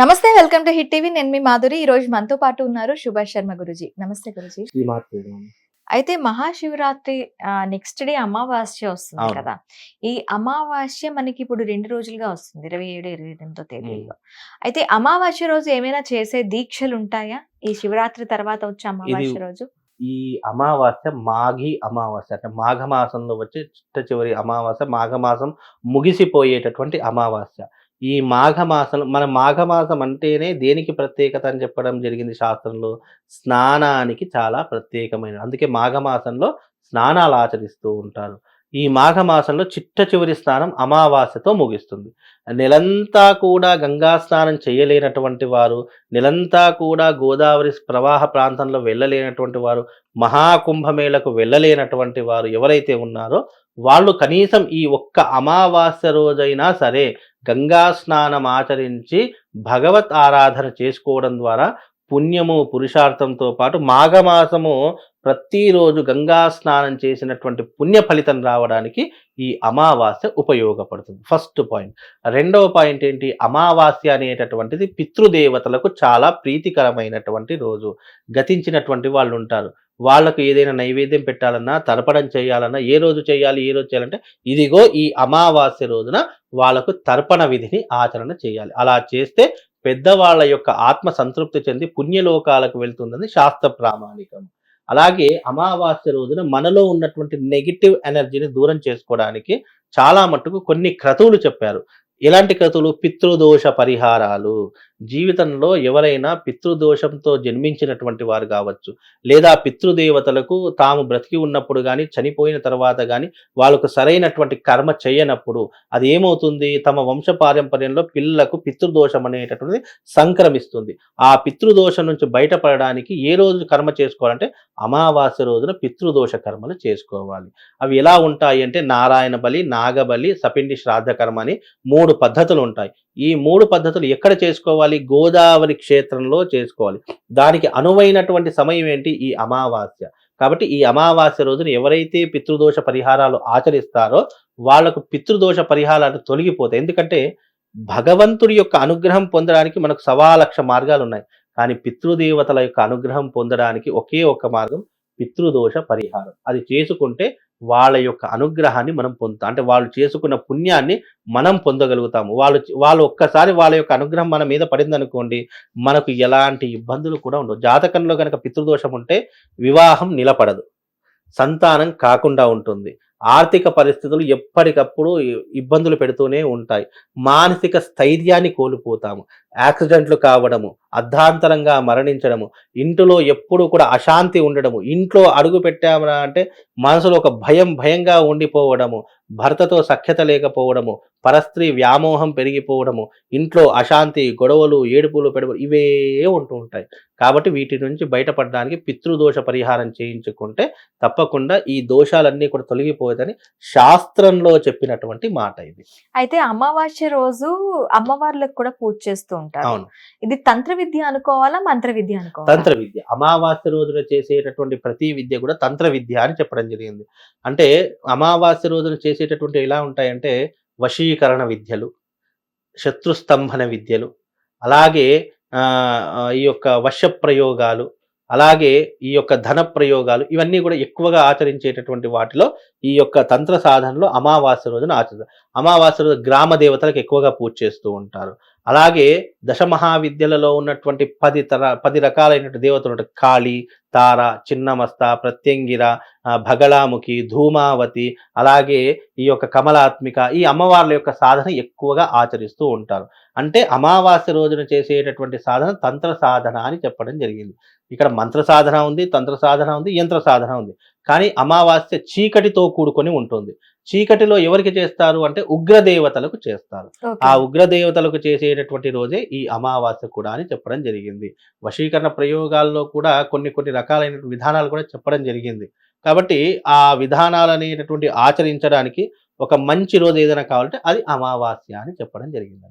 నమస్తే welcome to hit TV. నేను మీ మాధురి. ఈ రోజు మనతో పాటు ఉన్నారు సుభాష్ శర్మ గురుజీ. నమస్తే గురుజీ. అయితే మహాశివరాత్రి నెక్స్ట్ డే అమావాస్య వస్తుంది. కదా. ఈ అమావాస్య మనకి ఇప్పుడు రెండు రోజులుగా వస్తుంది ఇరవై ఏడు ఇరవై ఎనిమిదో తేదీలో అయితే అమావాస్య రోజు ఏమైనా చేసే దీక్షలు ఉంటాయా? ఈ శివరాత్రి తర్వాత వచ్చే అమావాస్య రోజు? ఈ అమావాస్య మాఘి అమావాస్య అంటే మాఘ మాసంలో వచ్చే చిట్ట చివరి అమావాస్య మాఘమాసం ముగిసిపోయేటటువంటి అమావాస్య. ఈ మాఘమాసం మన మాఘమాసం అంటేనే దేనికి ప్రత్యేకత అని చెప్పడం జరిగింది శాస్త్రంలో? స్నానానికి చాలా ప్రత్యేకమైన అందుకే మాఘమాసంలో స్నానాలు ఆచరిస్తూ ఉంటారు. ఈ మాఘమాసంలో చిట్ట చివరి స్నానం అమావాస్యతో ముగిస్తుంది. నెలంతా కూడా గంగా స్నానం చేయలేనటువంటి వారు నెలంతా కూడా గోదావరి ప్రవాహ ప్రాంతంలో వెళ్ళలేనటువంటి వారు మహాకుంభమేళకు వెళ్ళలేనటువంటి వారు ఎవరైతే ఉన్నారో వాళ్ళు కనీసం ఈ ఒక్క అమావాస్య రోజైనా సరే గంగా స్నానం ఆచరించి భగవత్ ఆరాధన చేసుకోవడం ద్వారా పుణ్యము పురుషార్థంతో పాటు మాఘమాసము ప్రతిరోజు గంగా స్నానం చేసినటువంటి పుణ్య ఫలితం రావడానికి ఈ అమావాస్య ఉపయోగపడుతుంది. First point. రెండవ పాయింట్ ఏంటి? అమావాస్య అనేటటువంటిది పితృదేవతలకు చాలా ప్రీతికరమైనటువంటి రోజు. గతించినటువంటి వాళ్ళు ఉంటారు. వాళ్ళకు ఏదైనా నైవేద్యం పెట్టాలన్నా తర్పణం చేయాలన్నా ఏ రోజు చేయాలి ఏ రోజు చేయాలంటే ఇదిగో ఈ అమావాస్య రోజున వాళ్ళకు తర్పణ విధిని ఆచరణ చేయాలి. అలా చేస్తే పెద్దవాళ్ళ యొక్క ఆత్మ సంతృప్తి చెంది పుణ్యలోకాలకు వెళ్తుందని శాస్త్ర ప్రామాణికం. అలాగే అమావాస్య రోజున మనలో ఉన్నటువంటి నెగిటివ్ ఎనర్జీని దూరం చేసుకోవడానికి చాలా మట్టుకు కొన్ని క్రతువులు చెప్పారు. ఎలాంటి కథలు పితృదోష పరిహారాలు. జీవితంలో ఎవరైనా పితృదోషంతో జన్మించినటువంటి వారు కావచ్చు. లేదా పితృదేవతలకు తాము బ్రతికి ఉన్నప్పుడు కానీ చనిపోయిన తర్వాత కానీ వాళ్ళకు సరైనటువంటి కర్మ చేయనప్పుడు అది ఏమవుతుంది? తమ వంశ పారంపర్యంలో పిల్లలకు పితృదోషం అనేటటువంటిది సంక్రమిస్తుంది. ఆ పితృదోషం నుంచి బయటపడడానికి ఏ రోజు కర్మ చేసుకోవాలంటే అమావాస్య రోజున పితృదోష కర్మలు చేసుకోవాలి. అవి ఎలా ఉంటాయి అంటే నారాయణ బలి నాగబలి సపిండి శ్రాద్ధ కర్మ అని మూడు పద్ధతులు ఉంటాయి. ఈ మూడు పద్ధతులు ఎక్కడ చేసుకోవాలి? గోదావరి క్షేత్రంలో చేసుకోవాలి. దానికి అనువైనటువంటి సమయం ఏంటి? ఈ అమావాస్య. కాబట్టి ఈ అమావాస్య రోజున ఎవరైతే పితృదోష పరిహారాలు ఆచరిస్తారో వాళ్ళకు పితృదోష పరిహారాలు తొలగిపోతాయి. ఎందుకంటే భగవంతుడి యొక్క అనుగ్రహం పొందడానికి మనకు సవాలక్ష మార్గాలు ఉన్నాయి. కానీ పితృదేవతల యొక్క అనుగ్రహం పొందడానికి ఒకే ఒక మార్గం పితృదోష పరిహారం. అది చేసుకుంటే వాళ్ళ యొక్క అనుగ్రహాన్ని మనం పొందుతాం. అంటే వాళ్ళు చేసుకున్న పుణ్యాన్ని మనం పొందగలుగుతాము. వాళ్ళు వాళ్ళు ఒక్కసారి వాళ్ళ యొక్క అనుగ్రహం మన మీద పడిందనుకోండి మనకు ఎలాంటి ఇబ్బందులు కూడా ఉండవు. జాతకంలో కనుక పితృదోషం ఉంటే వివాహం నిలబడదు. సంతానం కాకుండా ఉంటుంది. ఆర్థిక పరిస్థితులు ఎప్పటికప్పుడు ఇబ్బందులు పెడుతూనే ఉంటాయి. మానసిక స్థైర్యాన్ని కోల్పోతాము. యాక్సిడెంట్లు కావడము అర్ధాంతరంగా మరణించడము ఇంట్లో ఎప్పుడు కూడా అశాంతి ఉండడము ఇంట్లో అడుగు పెట్టామరా అంటే మనసులో ఒక భయం భయంగా ఉండిపోవడము భర్తతో సఖ్యత లేకపోవడము పరస్త్రీ వ్యామోహం పెరిగిపోవడము ఇంట్లో అశాంతి గొడవలు ఏడుపులు పెడవలు ఇవే ఉంటూ ఉంటాయి. కాబట్టి వీటి నుంచి బయటపడడానికి పితృదోష పరిహారం చేయించుకుంటే తప్పకుండా ఈ దోషాలన్నీ కూడా తొలగిపోయేదని శాస్త్రంలో చెప్పినటువంటి మాట ఇది. అయితే అమావాస్య రోజు అమ్మవార్లకు కూడా పూజ చేస్తూ ఉంటారు. అవును. ఇది తంత్ర విద్య అనుకోవాలా మంత్ర విద్య అనుకోవాలా? తంత్ర విద్య. అమావాస్య రోజున చేసేటటువంటి ప్రతి విద్య కూడా తంత్ర విద్య అని చెప్పడం జరిగింది. అంటే అమావాస్య రోజున చేసేటటువంటి ఎలా ఉంటాయంటే వశీకరణ విద్యలు శత్రుస్తంభన విద్యలు అలాగే ఈ యొక్క వశ ప్రయోగాలు అలాగే ఈ యొక్క ధన ప్రయోగాలు ఇవన్నీ కూడా ఎక్కువగా ఆచరించేటటువంటి వాటిలో ఈ యొక్క తంత్ర సాధనలో అమావాస్య రోజున ఆచరిస్తారు. అమావాస్య రోజు గ్రామ దేవతలకు ఎక్కువగా పూజ చేస్తూ ఉంటారు. అలాగే దశ మహావిద్యలలో ఉన్నటువంటి పది తర పది రకాలైనటువంటి దేవతలు ఉంటాయి కాళి తార చిన్నమస్త ప్రత్యంగిర భగళాముఖి ధూమావతి అలాగే ఈ యొక్క కమలాత్మిక ఈ అమ్మవార్ల యొక్క సాధన ఎక్కువగా ఆచరిస్తూ ఉంటారు. అంటే అమావాస్య రోజున చేసేటటువంటి సాధన తంత్ర సాధన అని చెప్పడం జరిగింది. ఇక్కడ మంత్ర సాధన ఉంది తంత్ర సాధన ఉంది యంత్ర సాధన ఉంది. కానీ అమావాస్య చీకటితో కూడుకొని ఉంటుంది. చీకటిలో ఎవరికి చేస్తారు అంటే ఉగ్రదేవతలకు చేస్తారు. ఆ ఉగ్రదేవతలకు చేసేటటువంటి రోజే ఈ అమావాస్య కూడా అని చెప్పడం జరిగింది. వశీకరణ ప్రయోగాల్లో కూడా కొన్ని కొన్ని రకాలైన విధానాలు కూడా చెప్పడం జరిగింది. కాబట్టి ఆ విధానాలు అనేటటువంటి ఆచరించడానికి ఒక మంచి రోజు ఏదైనా కావాలంటే అది అమావాస్య అని చెప్పడం జరిగింది.